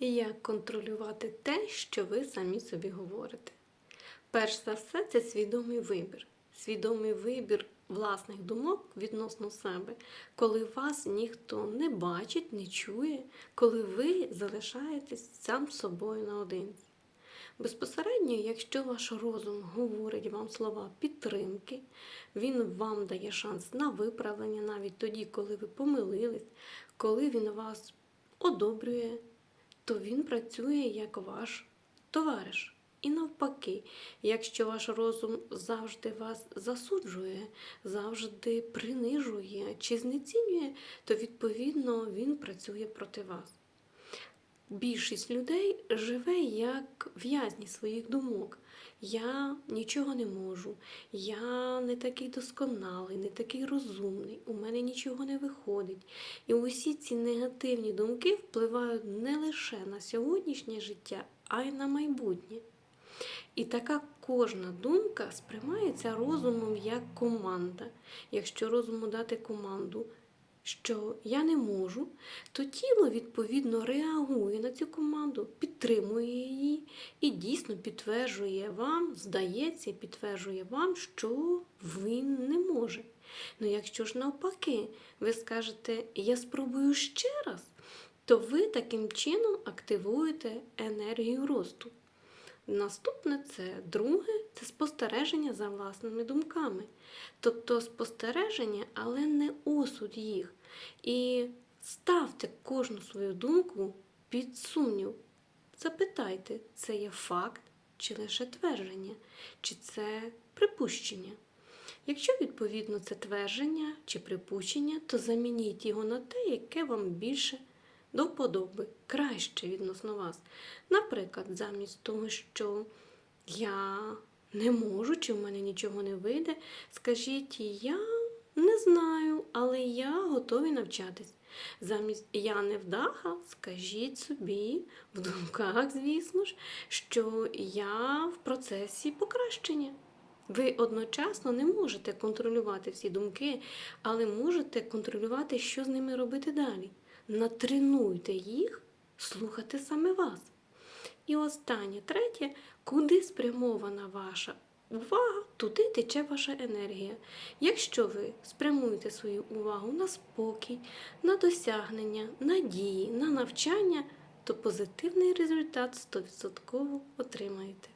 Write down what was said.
Як контролювати те, що ви самі собі говорите? Перш за все, це свідомий вибір. Свідомий вибір власних думок відносно себе, коли вас ніхто не бачить, не чує, коли ви залишаєтесь сам собою наодинці. Безпосередньо, якщо ваш розум говорить вам слова підтримки, він вам дає шанс на виправлення навіть тоді, коли ви помилились, коли він вас одобрює, то він працює як ваш товариш. І навпаки, якщо ваш розум завжди вас засуджує, завжди принижує чи знецінює, то відповідно він працює проти вас. Більшість людей живе як в'язні своїх думок. Я нічого не можу, я не такий досконалий, не такий розумний, у мене нічого не виходить. І усі ці негативні думки впливають не лише на сьогоднішнє життя, а й на майбутнє. І така кожна думка сприймається розумом як команда. Якщо розуму дати команду, що я не можу, то тіло відповідно реагує на цю команду, підтримує її і дійсно підтверджує вам, здається, підтверджує вам, що він не може. Ну якщо ж навпаки, ви скажете, я спробую ще раз, то ви таким чином активуєте енергію росту. Наступне це друге це спостереження за власними думками. Тобто спостереження, але не осуд їх. І ставте кожну свою думку під сумнів. Запитайте, це є факт чи лише твердження, чи це припущення. Якщо, відповідно, це твердження чи припущення, то замініть його на те, яке вам більше до вподоби, краще відносно вас. Наприклад, замість того, що я не можу, чи в мене нічого не вийде, скажіть, я не знаю, але я готовий навчатись. Замість я не вдаха, скажіть собі в думках, звісно ж, що я в процесі покращення. Ви одночасно не можете контролювати всі думки, але можете контролювати, що з ними робити далі. Натренуйте їх слухати саме вас. І останнє, третє, куди спрямована ваша увага, туди тече ваша енергія. Якщо ви спрямуєте свою увагу на спокій, на досягнення, на дії, на навчання, то позитивний результат 100% отримаєте.